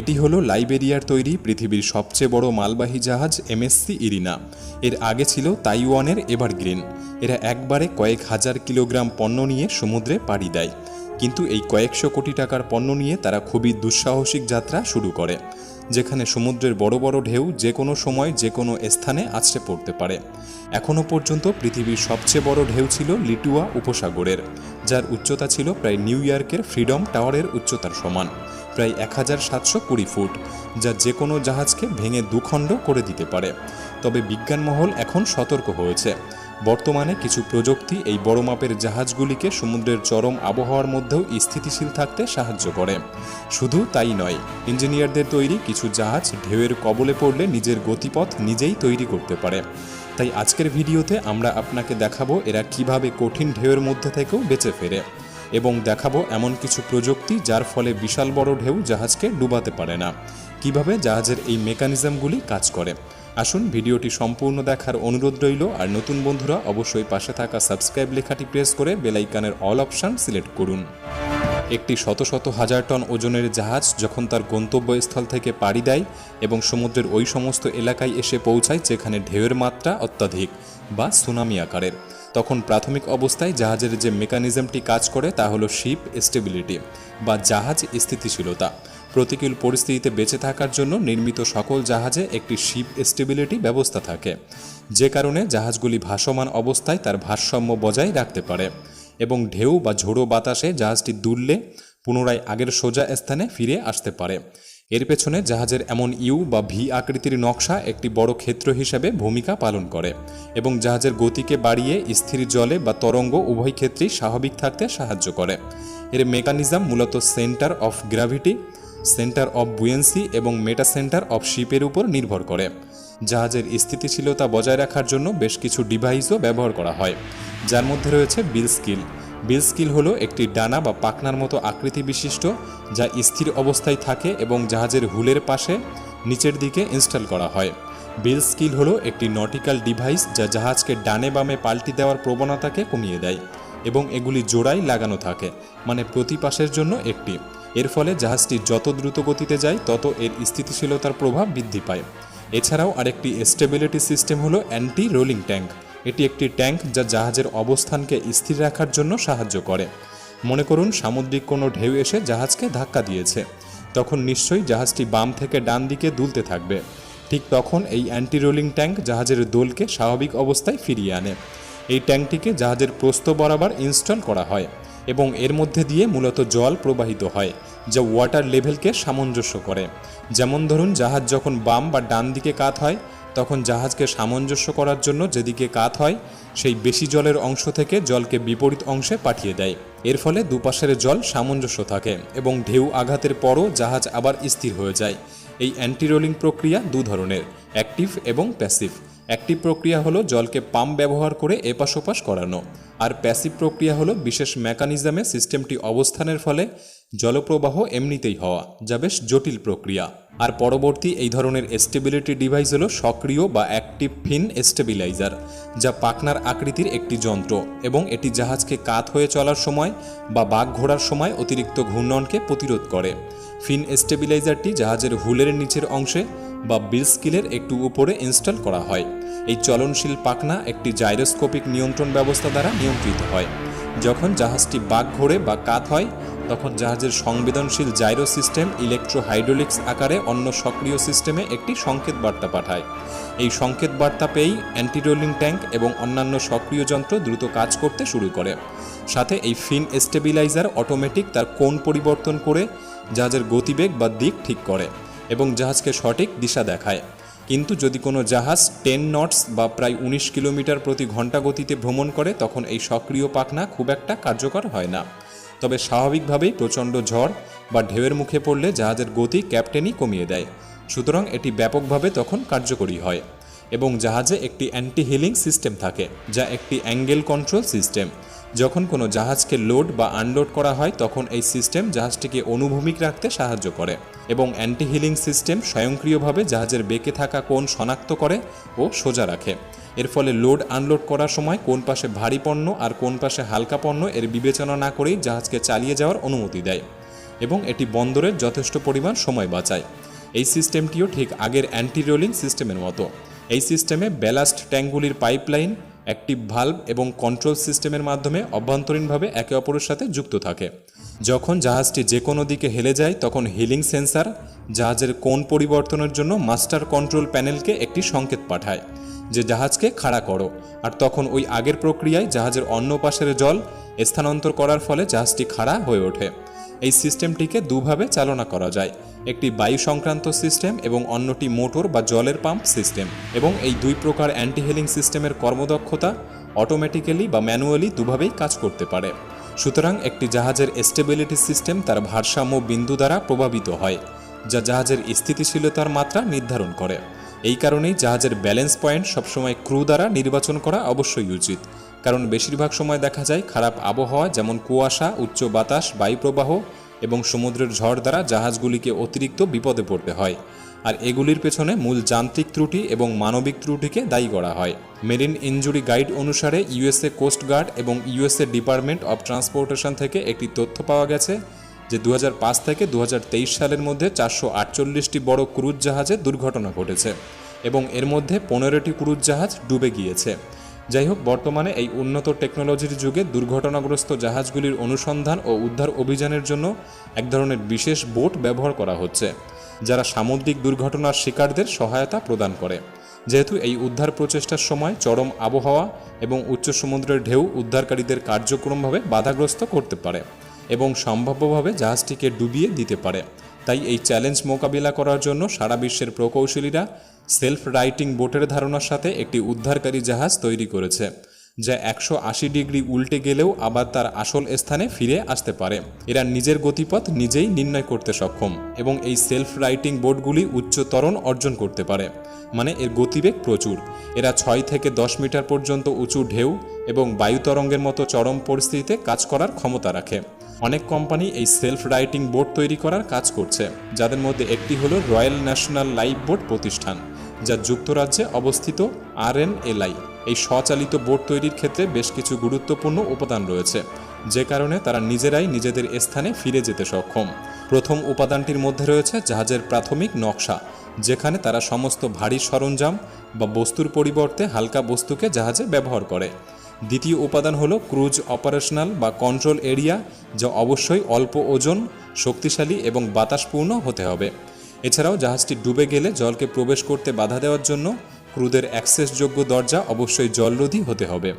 এটি হলো লাইবেরিয়ার তৈরি পৃথিবীর সবচেয়ে বড় মালবাহী জাহাজ এমএসসি ইরিনা। এর আগে ছিল তাইওয়ানের এভারগ্রিন। এরা একবারে কয়েক হাজার কিলোগ্রাম পণ্য নিয়ে সমুদ্রে পাড়ি দেয়। কিন্তু এই কয়েকশো কোটি টাকার পণ্য নিয়ে তারা খুবই দুঃসাহসিক যাত্রা শুরু করে, যেখানে সমুদ্রের বড় বড় ঢেউ যে কোনো সময় যে কোনো স্থানে আছড়ে পড়তে পারে। এখনও পর্যন্ত পৃথিবীর সবচেয়ে বড় ঢেউ ছিল লিটুয়া উপসাগরের, যার উচ্চতা ছিল প্রায় নিউ ইয়র্কের ফ্রিডম টাওয়ারের উচ্চতার সমান। প্রায় এক হাজার সাতশো কুড়ি ফুট, যা যে কোনো জাহাজকে ভেঙে দুখণ্ড করে দিতে পারে। তবে বিজ্ঞানমহল এখন সতর্ক হয়েছে। বর্তমানে কিছু প্রযুক্তি এই বড় মাপের জাহাজগুলিকে সমুদ্রের চরম আবহাওয়ার মধ্যেও স্থিতিশীল থাকতে সাহায্য করে। শুধু তাই নয়, ইঞ্জিনিয়ারদের তৈরি কিছু জাহাজ ঢেউয়ের কবলে পড়লে নিজের গতিপথ নিজেই তৈরি করতে পারে। তাই আজকের ভিডিওতে আমরা আপনাকে দেখাবো এরা কীভাবে কঠিন ঢেউয়ের মধ্যে থেকেও বেঁচে ফেরে। এবং দেখাবো এমন কিছু প্রযুক্তি যার ফলে বিশাল বড় ঢেউ জাহাজকে ডুবাতে পারে না। কীভাবে জাহাজের এই মেকানিজমগুলি কাজ করে? আসুন ভিডিওটি সম্পূর্ণ দেখার অনুরোধ রইল, আর নতুন বন্ধুরা অবশ্যই পাশে থাকা সাবস্ক্রাইব লেখাটি প্রেস করে বেলাইকানের অল অপশান সিলেক্ট করুন। একটি শত শত হাজার টন ওজনের জাহাজ যখন তার গন্তব্যস্থল থেকে পাড়ি দেয় এবং সমুদ্রের ওই সমস্ত এলাকায় এসে পৌঁছায় যেখানে ঢেউয়ের মাত্রা অত্যাধিক বা সুনামি আকারের। তখন প্রাথমিক অবস্থায় জাহাজের যে মেকানিজমটি কাজ করে তা হলো শিপ স্টেবিলিটি বা জাহাজ স্থিতিশীলতা। প্রতিকূল পরিস্থিতিতে বেঁচে থাকার জন্য নির্মিত সকল জাহাজে একটি শিপ স্টেবিলিটি ব্যবস্থা থাকে। যে কারণে জাহাজগুলি ভাসমান অবস্থায় তার ভারসাম্য বজায় রাখতে পারে এবং ঢেউ বা ঝোড়ো বাতাসে জাহাজটি দুললে পুনরায় আগের সোজা স্থানে ফিরে আসতে পারে। এর পেছনে জাহাজের এমন ইউ বা ভি আকৃতির নকশা একটি বড় ক্ষেত্র হিসেবে ভূমিকা পালন করে এবং জাহাজের গতিকে বাড়িয়ে স্থির জলে বা তরঙ্গ উভয় ক্ষেত্রেই স্বাভাবিক থাকতে সাহায্য করে। এর মেকানিজম মূলত centre of gravity centre of buoyancy এবং মেটা সেন্টার অফ শিপের উপর নির্ভর করে। জাহাজের স্থিতিশীলতা বজায় রাখার জন্য বেশ কিছু ডিভাইসও ব্যবহার করা হয়, যার মধ্যে রয়েছে বিল স্কিল বিল স্কিল হলো একটি ডানা বা পাখনার মতো আকৃতি বিশিষ্ট যা স্থির অবস্থায় থাকে এবং জাহাজের হুলের পাশে নিচের দিকে ইনস্টল করা হয়। বিল স্কিল হলো একটি নটিক্যাল ডিভাইস যা জাহাজকে ডানে বামে পাল্টি দেওয়ার প্রবণতাকে কমিয়ে দেয় এবং এগুলি জোড়াই লাগানো থাকে মানে প্রতি পাশের জন্য একটি। এর ফলে জাহাজটি যত দ্রুত গতিতে যায়, তত এর স্থিতিশীলতার প্রভাব বৃদ্ধি পায়। এছাড়াও আরেকটি স্টেবিলিটি সিস্টেম হলো অ্যান্টি রোলিং ট্যাঙ্ক। এটি একটি ট্যাঙ্ক যা জাহাজের অবস্থানকে স্থির রাখার জন্য সাহায্য করে। মনে করুন, সামুদ্রিক কোনো ঢেউ এসে জাহাজকে ধাক্কা দিয়েছে। তখন নিশ্চয়ই জাহাজটি বাম থেকে ডান দিকে দুলতে থাকবে। ঠিক তখন এই অ্যান্টি রোলিং ট্যাঙ্ক জাহাজের দোলকে স্বাভাবিক অবস্থায় ফিরিয়ে আনে। এই ট্যাঙ্কটিকে জাহাজের প্রস্থ বরাবর ইনস্টল করা হয় এবং এর মধ্যে দিয়ে মূলত জল প্রবাহিত হয়, যা ওয়াটার লেভেলকে সামঞ্জস্য করে। যেমন ধরুন, জাহাজ যখন বাম বা ডান দিকে কাত হয় তখন জাহাজকে সামঞ্জস্য করার জন্য যেদিকে কাত হয়, সেই বেশি জলের অংশ থেকে জলকে বিপরীত অংশে পাঠিয়ে দেয়। এর ফলে দুপাশের জল সামঞ্জস্য থাকে এবং ঢেউ আঘাতের পরও জাহাজ আবার স্থির হয়ে যায়। এই অ্যান্টিরোলিং প্রক্রিয়া দু ধরনের অ্যাক্টিভ এবং প্যাসিভ অ্যাক্টিভ প্রক্রিয়া হলো জলকে পাম্প ব্যবহার করে এপাশ ওপাশ করানো, আর প্যাসিভ প্রক্রিয়া হলো বিশেষ মেকানিজমে সিস্টেমটি অবস্থানের ফলে জলপ্রবাহ এমনিতেই হওয়া, যা বেশ জটিল প্রক্রিয়া। আর পরবর্তী এই ধরনের স্টেবিলিটি ডিভাইস হলো সক্রিয় বা অ্যাক্টিভ ফিন স্টেবিলাইজার, যা পাকনার আকৃতির একটি যন্ত্র এবং এটি জাহাজকে কাত হয়ে চলার সময় বা বাঘ ঘোরার সময় অতিরিক্ত ঘূর্ণনকে প্রতিরোধ করে। ফিন স্টেবিলাইজারটি জাহাজের হুলের নিচের অংশে বা বিল স্কিলের একটু উপরে ইনস্টল করা হয়। এই চলনশীল পাখনা একটি জাইরোস্কোপিক নিয়ন্ত্রণ ব্যবস্থা দ্বারা নিয়ন্ত্রিত হয়। যখন জাহাজটি বাঘ ঘোরে বা কাত হয়, তখন জাহাজের সংবেদনশীল জাইরো সিস্টেম ইলেকট্রো হাইড্রোলিক্স আকারে অন্য সক্রিয় সিস্টেমে একটি সংকেত বার্তা পাঠায়। এই সংকেত বার্তা পেয়েই অ্যান্টি রোলিং ট্যাঙ্ক এবং অন্যান্য সক্রিয় যন্ত্র দ্রুত কাজ করতে শুরু করে। সাথে এই ফিন স্টেবিলাইজার অটোমেটিক তার কোণ পরিবর্তন করে জাহাজের গতিবেগ বা দিক ঠিক করে এবং জাহাজকে সঠিক দিশা দেখায়। কিন্তু যদি কোনো জাহাজ টেন নটস বা প্রায় উনিশ কিলোমিটার প্রতি ঘণ্টা গতিতে ভ্রমণ করে, তখন এই সক্রিয় পাখনা খুব একটা কার্যকর হয় না। তবে স্বাভাবিকভাবেই প্রচণ্ড ঝড় বা ঢেউয়ের মুখে পড়লে জাহাজের গতি ক্যাপ্টেনই কমিয়ে দেয়। সুতরাং এটি ব্যাপকভাবে তখন কার্যকরী হয় এবং জাহাজে একটি অ্যান্টি হিলিং সিস্টেম থাকে, যা একটি অ্যাঙ্গেল কন্ট্রোল সিস্টেম যখন কোনো জাহাজকে লোড বা আনলোড করা হয়, তখন এই সিস্টেম জাহাজটিকে অনুভূমিক রাখতে সাহায্য করে এবং অ্যান্টি হিলিং সিস্টেম স্বয়ংক্রিয়ভাবে জাহাজের বেঁকে থাকা কোণ শনাক্ত করে ও সোজা রাখে। এর ফলে লোড আনলোড করার সময় কোন পাশে ভারী পণ্য আর কোন পাশে হালকা পণ্য এর বিবেচনা না করেই জাহাজকে চালিয়ে যাওয়ার অনুমতি দেয় এবং এটি বন্দরের যথেষ্ট পরিমাণ সময় বাঁচায়। এই সিস্টেমটিও ঠিক আগের অ্যান্টি রোলিং সিস্টেমের মতো। এই সিস্টেমে ব্যালাস্ট ট্যাঙ্কগুলির পাইপলাইন অ্যাক্টিভ ভাল্ব এবং কন্ট্রোল সিস্টেমের মাধ্যমে অভ্যন্তরীণভাবে একে অপরের সাথে যুক্ত থাকে। যখন জাহাজটি যে কোনো দিকে হেলে যায়, তখন হিলিং সেন্সার জাহাজের কোণ পরিবর্তনের জন্য মাস্টার কন্ট্রোল প্যানেলকে একটি সংকেত পাঠায়, যে জাহাজকে খাড়া করো। আর তখন ওই আগের প্রক্রিয়ায় জাহাজের অন্য পাশের জল স্থানান্তর করার ফলে জাহাজটি খাড়া হয়ে ওঠে। এই সিস্টেমটিকে দুভাবে চালনা করা যায়। একটি বায়ু সংক্রান্ত সিস্টেম এবং অন্যটি মোটর বা জলের পাম্প সিস্টেম এবং এই দুই প্রকার অ্যান্টি হিলিং সিস্টেমের কর্মদক্ষতা অটোমেটিক্যালি বা ম্যানুয়ালি দুভাবেই কাজ করতে পারে। সুতরাং একটি জাহাজের স্টেবিলিটি সিস্টেম তার ভারসাম্য বিন্দু দ্বারা প্রভাবিত হয়, যা জাহাজের স্থিতিশীলতার মাত্রা নির্ধারণ করে। এই কারণেই জাহাজের ব্যালেন্স পয়েন্ট সবসময় ক্রু দ্বারা নির্বাচন করা অবশ্যই উচিত। কারণ বেশিরভাগ সময় দেখা যায় খারাপ আবহাওয়া, যেমন কুয়াশা, উচ্চ বাতাস, বায়ুপ্রবাহ এবং সমুদ্রের ঝড় দ্বারা জাহাজগুলিকে অতিরিক্ত বিপদে পড়তে হয়। আর এগুলির পেছনে মূল যান্ত্রিক ত্রুটি এবং মানবিক ত্রুটিকে দায়ী করা হয়। মেরিন ইনজুরি গাইড অনুসারে ইউএসএ কোস্ট গার্ড এবং ইউএসএ ডিপার্টমেন্ট অব ট্রান্সপোর্টেশন থেকে একটি তথ্য পাওয়া গেছে যে দু হাজার পাঁচ থেকে দু হাজার তেইশ সালের মধ্যে চারশো আটচল্লিশটি বড় ক্রুজ জাহাজে দুর্ঘটনা ঘটেছে এবং এর মধ্যে পনেরোটি ক্রুজ জাহাজ ডুবে গিয়েছে। যাই হোক বর্তমানে এই উন্নত টেকনোলজির যুগে দুর্ঘটনাগ্রস্ত জাহাজগুলির অনুসন্ধান ও উদ্ধার অভিযানের জন্য এক ধরনের বিশেষ বোট ব্যবহার করা হচ্ছে, যারা সামুদ্রিক দুর্ঘটনার শিকারদের সহায়তা প্রদান করে। যেহেতু এই উদ্ধার প্রচেষ্টার সময় চরম আবহাওয়া এবং উচ্চ সমুদ্রের ঢেউ উদ্ধারকারীদের কার্যক্রমভাবে বাধাগ্রস্ত করতে পারে এবং সম্ভাব্যভাবে জাহাজটিকে ডুবিয়ে দিতে পারে, তাই এই চ্যালেঞ্জ মোকাবিলা করার জন্য সারা বিশ্বের প্রকৌশলীরা সেলফ রাইটিং বোটের ধারণার সাথে একটি উদ্ধারকারী জাহাজ তৈরি করেছে, যা একশো আশি ডিগ্রি উল্টে গেলেও আবার তার আসল স্থানে ফিরে আসতে পারে। এরা নিজের গতিপথ নিজেই নির্ণয় করতে সক্ষম এবং এই সেলফ রাইটিং বোটগুলি উচ্চ অর্জন করতে পারে মানে এর গতিবেগ প্রচুর। এরা ছয় থেকে দশ মিটার পর্যন্ত উঁচু ঢেউ এবং বায়ু তরঙ্গের মতো চরম পরিস্থিতিতে কাজ করার ক্ষমতা রাখে। অনেক কোম্পানি এই সেলফ রাইটিং বোট তৈরি করার কাজ করছে, যাদের মধ্যে একটি হলো রয়্যাল ন্যাশনাল লাইফ বোট প্রতিষ্ঠান। যা যুক্তরাজ্যে অবস্থিত আর এলআই এই স্বচালিত বোট তৈরির ক্ষেত্রে বেশ কিছু গুরুত্বপূর্ণ উপাদান রয়েছে, যে কারণে তারা নিজেরাই নিজেদের স্থানে ফিরে যেতে সক্ষম। প্রথম উপাদানটির মধ্যে রয়েছে জাহাজের প্রাথমিক নকশা, যেখানে তারা সমস্ত ভারী সরঞ্জাম বা বস্তুর পরিবর্তে হালকা বস্তুকে জাহাজে ব্যবহার করে। দ্বিতীয় উপাদান হলো ক্রুজ অপারেশনাল বা কন্ট্রোল এরিয়া, যা অবশ্যই অল্প ওজন, শক্তিশালী এবং বাতাসপূর্ণ হতে হবে। এছাড়াও জাহাজটি ডুবে গেলে জলকে প্রবেশ করতে বাধা দেওয়ার জন্য ক্রুদের অ্যাক্সেসযোগ্য দরজা অবশ্যই জলরোধী হতে হবে।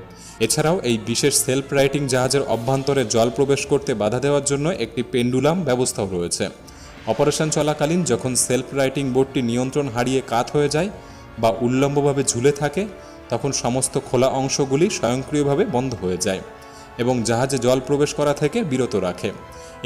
এছাড়াও এই বিশেষ সেলফ রাইটিং জাহাজের অভ্যন্তরে জল প্রবেশ করতে বাধা দেওয়ার জন্য একটি পেন্ডুলাম ব্যবস্থাও রয়েছে। অপারেশন চলাকালীন যখন সেলফ রাইটিং বোর্ডটি নিয়ন্ত্রণ হারিয়ে কাত হয়ে যায় বা উল্লম্বভাবে ঝুলে থাকে, তখন সমস্ত খোলা অংশগুলি স্বয়ংক্রিয়ভাবে বন্ধ হয়ে যায় এবং জাহাজে জল প্রবেশ করা থেকে বিরত রাখে।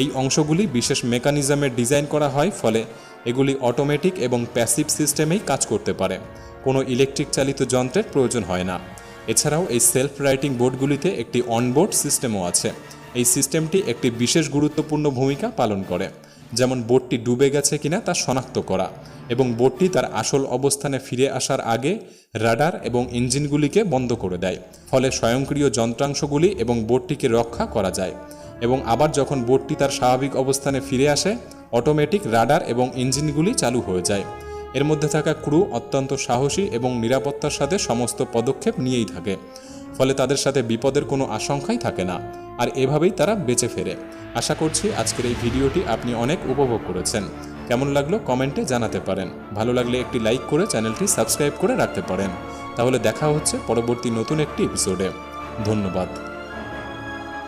এই অংশগুলি বিশেষ মেকানিজমের ডিজাইন করা হয়, ফলে এগুলি অটোমেটিক এবং প্যাসিভ সিস্টেমেই কাজ করতে পারে। কোনো ইলেকট্রিক চালিত যন্ত্রের প্রয়োজন হয় না। এছাড়াও এই সেলফ রাইটিং বোর্ডগুলিতে একটি অনবোর্ড সিস্টেমও আছে। এই সিস্টেমটি একটি বিশেষ গুরুত্বপূর্ণ ভূমিকা পালন করে। যেমন বোটটি ডুবে গেছে কিনা তা শনাক্ত করা এবং বোটটি তার আসল অবস্থানে ফিরে আসার আগে রাডার এবং ইঞ্জিনগুলিকে বন্ধ করে দেয়। ফলে স্বয়ংক্রিয় যন্ত্রাংশগুলি এবং বোটটিকে রক্ষা করা যায়। এবং আবার যখন বোটটি তার স্বাভাবিক অবস্থানে ফিরে আসে অটোমেটিক রাডার এবং ইঞ্জিনগুলি চালু হয়ে যায়। এর মধ্যে থাকা ক্রু অত্যন্ত সাহসী এবং নিরাপত্তার সাথে সমস্ত পদক্ষেপ নিয়েই থাকে। ফলে তাদের সাথে বিপদের কোনো আশঙ্কাই থাকে না। আর এভাবেই তারা বেঁচে ফেরে। আশা করছি আজকের এই ভিডিওটি আপনি অনেক উপভোগ করেছেন। কেমন লাগল কমেন্টে জানাতে পারেন। ভালো লাগলে একটি লাইক করে চ্যানেলটি সাবস্ক্রাইব করে রাখতে পারেন। তাহলে দেখা হচ্ছে পরবর্তী নতুন একটি এপিসোডে। ধন্যবাদ।